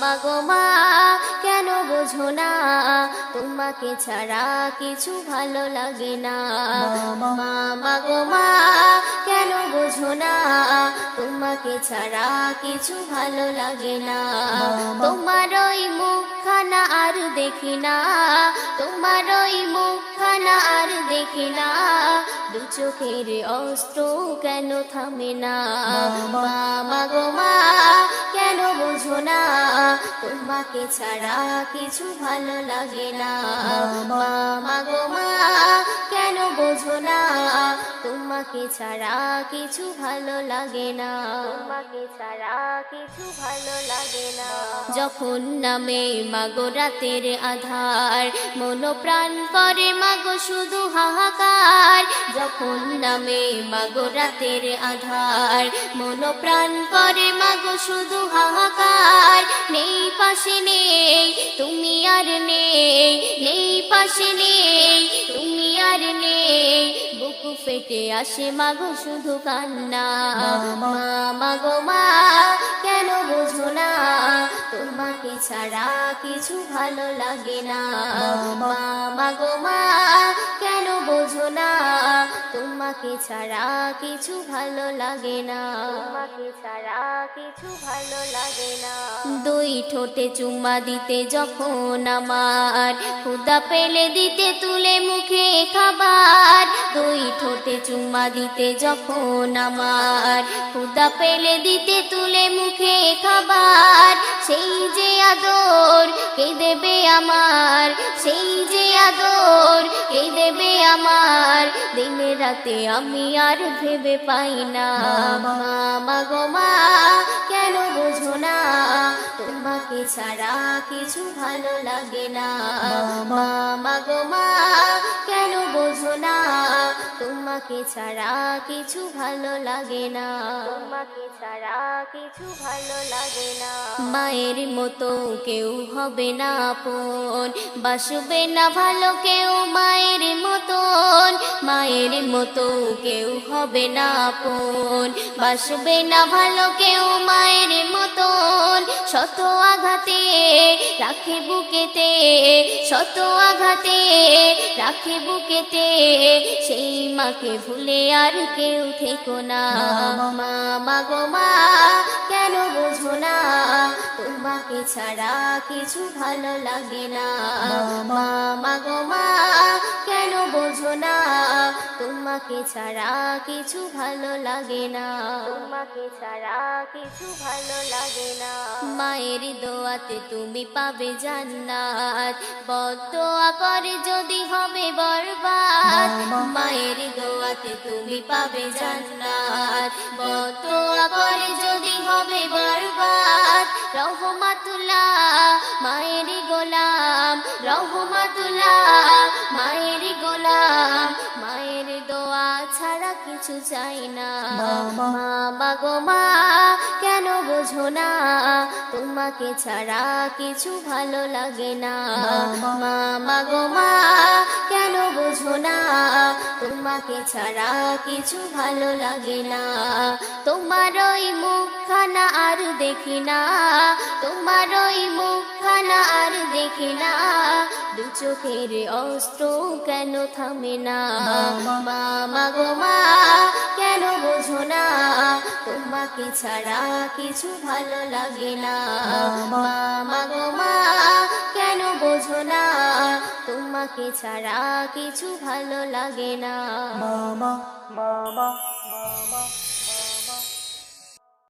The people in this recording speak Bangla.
মা গো মা কেন বোঝো না? তোমাকে ছাড়া কিছু ভালো লাগে না। মা গো মা কেন বোঝো না? তোমাকে ছাড়া কিছু ভালো লাগে না। তোমার ওই মুখখানা আর দেখি না। তোমার ওই মুখখানা আর দেখি না। দু চোখের অস্ত্র কেন থামে না? মা গো মা কেন বোঝো না? তোমাকে ছাড়া কিছু ভালো লাগে না। মা গো মা কেন বোঝো না? তোমাকে ছাড়া কিছু ভালো লাগে না। তোমাকে ছাড়া কিছু ভালো লাগে না। যখন নামে মাগো রাতের আধার মন প্রাণ করে মাগো শুধু হাহাকার। যখন নামে মাগো রাতের আধার মন প্রাণ করে মাগো শুধু হাহাকার। নেই পাশে নেই তুমি আর নেই। নেই পাশে নেই তুমি আর নেই। বুকু ফেটে আসে মাগো শুধু কান্না। মা মাগো মা কেন বোঝো না? তোমাকে ছাড়া কিছু ভালো লাগে না। মা। মাগো মা কেন বোঝো না? তোমাকে ছাড়া কিছু ভালো লাগে না। তোমাকে ছাড়া কিছু ভালো লাগে না। দুই ঠোঁটে চুম্মা দিতে যখন আমার খুদা পেলে দিতে তুলে মুখে চুম্মা দিতে যখন আমার খুদা পেলে দিতে তুলে মুখে খাবার। সেই যে আদর কে দেবে আমার, সেই যে আদর কে দেবে আমার। রাতে আমি আর ভেবে পাই না। মা গো মা কেন বোঝো না? তোমাকে ছাড়া কিছু ভালো লাগে না। মা গো মা কেন বোঝো না? তোমাকে ছাড়া কিছু ভালো লাগে না। তোমাকে ছাড়া কিছু ভালো লাগে না। মায়ের মতো কেউ হবে না আপন বাসবে না ভালো কেউ মায়ের মতন। মায়ের মতো কেউ হবে না আপন। বাসবে না ভালো কেউ মায়ের মতন। শত আঘাতে রাখে বুকেতে, শত আঘাতে রাখে বুকেতে। সেই মাকে ভুলে আর কেউ থেকো না। মা মা গো মা, কেন বোঝো না? তোমাকে ছাড়া কিছু ভালো লাগে না। মা মা গো মা তোমাকে ছাড়া কিছু ভালো লাগে না। তোমাকে ছাড়া কিছু ভালো লাগে না। মায়ের দোয়াতে তুমি পাবে জান্নাত। বদোয়া করে যদি হবে বরবাদ মায়ের দোয়াতে তুমি পাবে জান্নাত। বদোয়া করে যদি হবে বরবাদ রহমাতুল্লাহ মায়ের গোলাম। রহমাতুল্লাহ মায়ের গোলাম মায়ের দোয়া। ছাড়া কিছু চাই না। মা গো মা কেন বোঝো না? তোমাকে ছাড়া কিছু ভালো লাগে না। মা গো মা কেন বোঝো না? তোমাকে ছাড়া কিছু ভালো লাগে না। তোমার ওই মুখখানা আর দেখি না। তোমার ওই মুখখানা আর দেখি না। চোখের অস্ত্র কেন থামে না? মা গো মা কেন বোঝো না? তোমাকে ছাড়া কিছু ভালো লাগে না। মা গো মা কেন বোঝো না? তোমাকে ছাড়া কিছু ভালো লাগে না। মামা মামা মামা।